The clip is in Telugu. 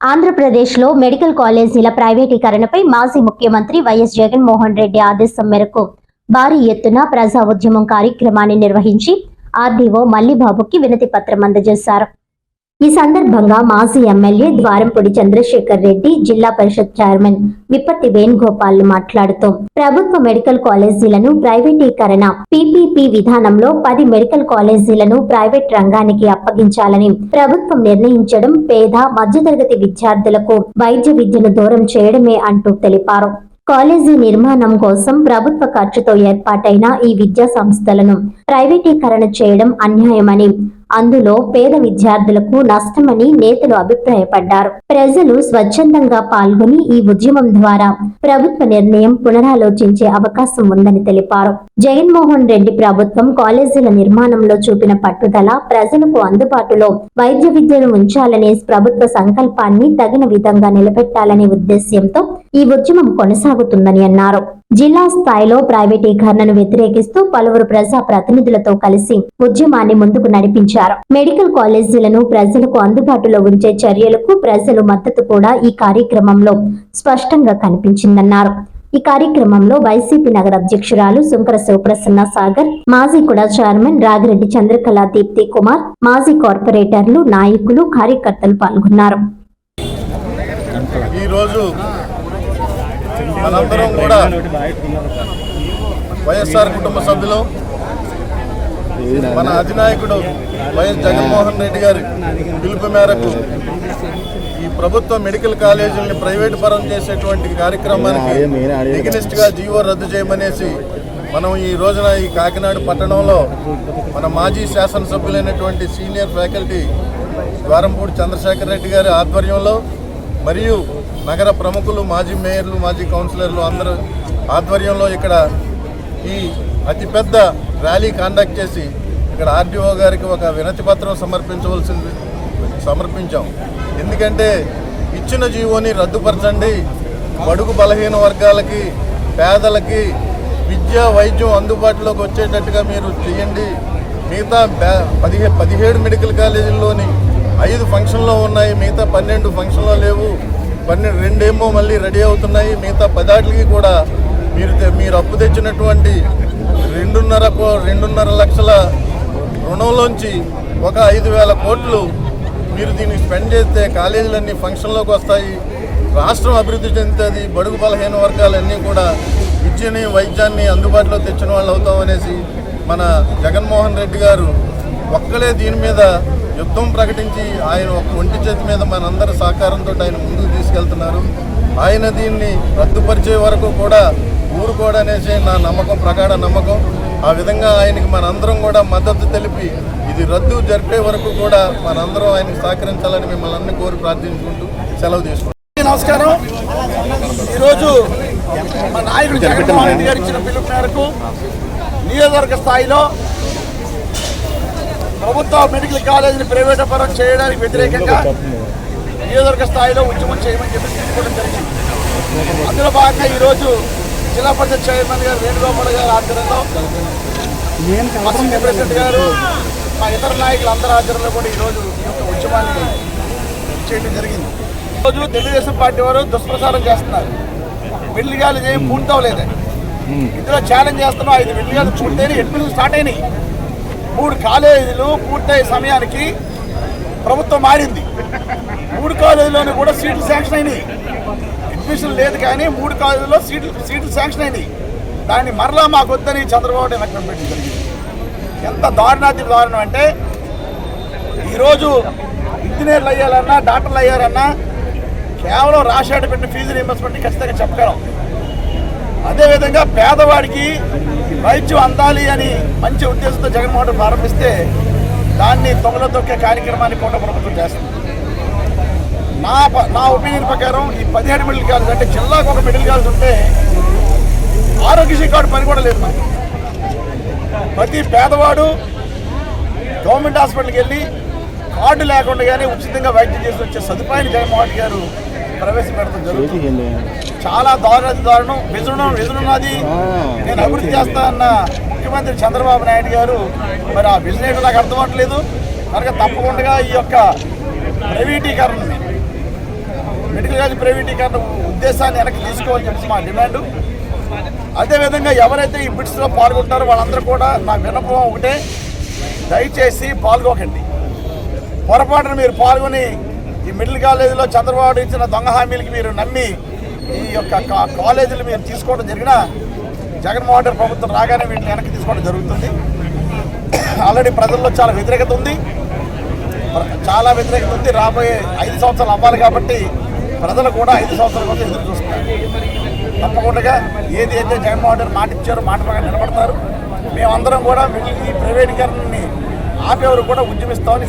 ఆంధ్రప్రదేశ్లో మెడికల్ కాలేజీల ప్రైవేటీకరణపై మాజీ ముఖ్యమంత్రి వైఎస్ జగన్మోహన్ రెడ్డి ఆదేశం మేరకు భారీ ఎత్తున ప్రజా ఉద్యమం కార్యక్రమాన్ని నిర్వహించి ఆర్డీఓ మల్లిబాబుకి వినతి పత్రం అందజేశారు. ఈ సందర్భంగా మాజీ ఎమ్మెల్యే ద్వారంపూడి చంద్రశేఖర్ రెడ్డి జిల్లా పరిషత్ చైర్మన్ విప్పత్తి వేణుగోపాల్ మాట్లాడుతూ ప్రభుత్వ మెడికల్ కాలేజీలను ప్రైవేటీకరణ పీపీపీ విధానంలో పది మెడికల్ కాలేజీలను ప్రైవేట్ రంగానికి అప్పగించాలని ప్రభుత్వం నిర్ణయించడం పేద మధ్యతరగతి విద్యార్థులకు వైద్య విద్యను దూరం చేయడమే అంటూ తెలిపారు. కాలేజీ నిర్మాణం కోసం ప్రభుత్వ ఖర్చుతో ఏర్పాటైన ఈ విద్యా సంస్థలను ప్రైవేటీకరణ చేయడం అన్యాయమని అందులో పేద విద్యార్థులకు నష్టమని నేతలు అభిప్రాయపడ్డారు. ప్రజలు స్వచ్ఛందంగా పాల్గొని ఈ ఉద్యమం ద్వారా ప్రభుత్వ నిర్ణయం పునరాలోచించే అవకాశం ఉందని తెలిపారు. జగన్మోహన్ రెడ్డి ప్రభుత్వం కాలేజీల నిర్మాణంలో చూపిన పట్టుదల ప్రజలకు అందుబాటులో వైద్య విద్యను ఉంచాలనే ప్రభుత్వ సంకల్పాన్ని తగిన విధంగా నిలబెట్టాలనే ఉద్దేశ్యంతో ఈ ఉద్యమం కొనసాగుతుందని అన్నారు. జిల్లా స్థాయిలో ప్రైవేటీకరణను వ్యతిరేకిస్తూ పలువురు ప్రజా ప్రతినిధులతో కలిసి ఉద్యమాన్ని ముందుకు నడిపించారు. మెడికల్ కాలేజీలను ప్రజలకు అందుబాటులో ఉంచే చర్యలకు ప్రజలు మద్దతు కూడా ఈ కార్యక్రమంలో స్పష్టంగా కనిపించిందన్నారు. ఈ కార్యక్రమంలో వైసీపీ నగర అధ్యక్షురాలు శుంకర శివప్రసన్న సాగర్ మాజీ కూడా చైర్మన్ రాగిరెడ్డి చంద్రకళ దీప్తి కుమార్ మాజీ కార్పొరేటర్లు నాయకులు కార్యకర్తలు పాల్గొన్నారు. మనందరం కూడా వైఎస్ఆర్ కుటుంబ సభ్యులు మన అధినాయకుడు వైఎస్ జగన్మోహన్ రెడ్డి గారి పిలుపు మేరకు ఈ ప్రభుత్వ మెడికల్ కాలేజీలని ప్రైవేట్ పరం చేసేటువంటి కార్యక్రమానికి ఎగనిస్ట్గా జీవో రద్దు చేయమనేసి మనం ఈ రోజున ఈ కాకినాడ పట్టణంలో మన మాజీ శాసనసభ్యులైనటువంటి సీనియర్ ఫ్యాకల్టీ ద్వారంపూడి చంద్రశేఖర్ రెడ్డి గారి ఆధ్వర్యంలో మరియు నగర ప్రముఖులు మాజీ మేయర్లు మాజీ కౌన్సిలర్లు అందరూ ఆధ్వర్యంలో ఇక్కడ ఈ అతిపెద్ద ర్యాలీ కండక్ట్ చేసి ఇక్కడ ఆర్డీఓ గారికి ఒక వినతి పత్రం సమర్పించవలసింది సమర్పించాం. ఎందుకంటే ఇచ్చిన జీవోని రద్దుపరచండి. బడుగు బలహీన వర్గాలకి పేదలకి విద్య వైద్యం అందుబాటులోకి వచ్చేటట్టుగా మీరు చేయండి. మిగతా బ్యా- పదిహే పదిహేడు మెడికల్ కాలేజీల్లోని ఐదు ఫంక్షన్లో ఉన్నాయి. మిగతా పన్నెండు ఫంక్షన్లో లేవు. పన్నెండు రెండేమో మళ్ళీ రెడీ అవుతున్నాయి. మిగతా పదాటికి కూడా మీరు తె- మీరు అప్పు తెచ్చినటువంటి రెండున్నర కో- రెండున్నర లక్షల రుణంలోంచి ఒక ఐదు వేల కోట్లు మీరు దీన్ని స్పెండ్ చేస్తే కాలేజీలన్నీ ఫంక్షన్లోకి వస్తాయి. రాష్ట్రం అభివృద్ధి చెందుతుంది. బడుగు బలహీన వర్గాలన్నీ కూడా విద్యని వైద్యాన్ని అందుబాటులో తెచ్చిన వాళ్ళు అవుతాం అనేసి మన జగన్మోహన్ రెడ్డి గారు ఒక్కలే దీని మీద యుద్ధం ప్రకటించి ఆయన ఒక ఒంటి చేతి మీద మనందరి సహకారంతో ఆయన ముందుకు తీసుకెళ్తున్నారు. ఆయన దీన్ని రద్దుపరిచే వరకు కూడా ఊరుకోడనేసి నా నమ్మకం ప్రగాఢ నమ్మకం. ఆ విధంగా ఆయనకి మనందరం కూడా మద్దతు తెలిపి ఇది రద్దు జరిపే వరకు కూడా మనందరం ఆయనకు సహకరించాలని మిమ్మల్ని అన్ని కోరి ప్రార్థించుకుంటూ సెలవు తీసుకుంటాం నమస్కారం. ఈరోజు మా నాయకుడు జగన్మోహన్ రెడ్డి గారు ఇచ్చిన పిలుపు మేరకు నియోజకవర్గ స్థాయిలో ప్రభుత్వ మెడికల్ కాలేజీని ప్రైవేట్ పరం చేయడానికి వ్యతిరేకంగా నియోజకవర్గ స్థాయిలో ఉద్యమం చేయమని చెప్పి తీసుకోవడం జరిగింది. అందులో భాగంగా ఈరోజు జిల్లా పరిషత్ చైర్మన్ గారు వేణుగోపాల్ గారు ఆధ్వర్యంలో మా ప్రెసిడెంట్ గారు మా ఇతర నాయకులు అందరి ఆధ్వర్యంలో కూడా ఈరోజు ఈ యొక్క ఉద్యమాన్ని చేయడం జరిగింది. రోజు తెలుగుదేశం పార్టీ వారు దుష్ప్రచారం చేస్తున్నారు. వెల్లిగాలు ఏం పూర్తవలేదని ఇందులో ఛాలెంజ్ చేస్తున్నాం. ఐదు వెల్లిగాలు పూర్తయినాయి. అడ్మిషన్ స్టార్ట్ అయినాయి. మూడు కాలేజీలు పూర్తయ్యే సమయానికి ప్రభుత్వం మారింది. మూడు కాలేజీలోనే కూడా సీట్లు శాంక్షన్ అయినాయి. అడ్మిషన్ లేదు కానీ మూడు కాలేజీలో సీట్లు సీట్లు శాంక్షన్ అయినాయి. దాన్ని మరలా మాకు వద్దని చంద్రబాబు నాయుడు వెనక్కి పెట్టడం జరిగింది. ఎంత దారుణాతి దారుణం అంటే ఈరోజు ఇంజనీర్లు అయ్యాలన్నా డాక్టర్లు అయ్యారన్నా కేవలం రాశాడు పెట్టిన ఫీజు రీంబర్స్మెంట్ ఖచ్చితంగా చెప్పగలం. అదేవిధంగా పేదవాడికి వైద్యం అందాలి అని మంచి ఉద్దేశంతో జగన్మోహన్ ప్రారంభిస్తే దాన్ని తొంగలో తొక్కే కార్యక్రమాన్ని కూడా ప్రభుత్వం చేస్తుంది. నా నా ఒపీనియన్ ప్రకారం ఈ పదిహేడు మెడికల్ కాలేజ్ అంటే జిల్లాకు ఒక మెడికల్ కాలేజ్ ఉంటే ఆరోగ్యశ్రీ కార్డు పని కూడా లేదు మనకి. ప్రతి పేదవాడు గవర్నమెంట్ హాస్పిటల్కి వెళ్ళి కార్డు లేకుండా కానీ ఉచితంగా వైద్యం చేసి వచ్చే సదుపాయాన్ని జగన్మోహన్ గారు ప్రవేశపెడతాం జరుగుతుంది. చాలా దారుణం. విజృంభం విజృంభది నేను అభివృద్ధి చేస్తా అన్న ముఖ్యమంత్రి చంద్రబాబు నాయుడు గారు మరి ఆ విజన్ ఏంటో నాకు అర్థం కనుక తప్పకుండా ఈ యొక్క ప్రైవేటీకరణని మెడికల్ కాలేజ్ ప్రైవేటీకరణ ఉద్దేశాన్ని వెనక్కి తీసుకోవాలని చెప్పి మా డిమాండ్. అదేవిధంగా ఎవరైతే ఈ బిడ్స్లో పాల్గొంటారో వాళ్ళందరూ కూడా నా విన్నపం ఒకటే. దయచేసి పాల్గొకండి. పొరపాటున మీరు పాల్గొని ఈ మిడిల్ కాలేజీలో చంద్రబాబు ఇచ్చిన దొంగ హామీలకి మీరు నమ్మి ఈ యొక్క కా- కాలేజీలు మీరు తీసుకోవడం జరిగినా జగన్మోహన్ రెడ్డి ప్రభుత్వం రాగానే వీటిని వెనక్కి తీసుకోవడం జరుగుతుంది. ఆల్రెడీ ప్రజల్లో చాలా వ్యతిరేకత ఉంది. చాలా వ్యతిరేకత ఉంది. రాబోయే ఐదు సంవత్సరాలు అవ్వాలి కాబట్టి ప్రజలు కూడా ఐదు సంవత్సరాల కోసం ఎదురు చూస్తున్నారు. తప్పకుండా ఏది అయితే జగన్మోహన్ రెడ్డి మాట ఇచ్చారో మాట ప్రకారం నిలబడతారు. మేమందరం కూడా మిగిలిన ఈ ప్రైవేటీకరణని ఆపేవారు కూడా ఉద్యమిస్తామని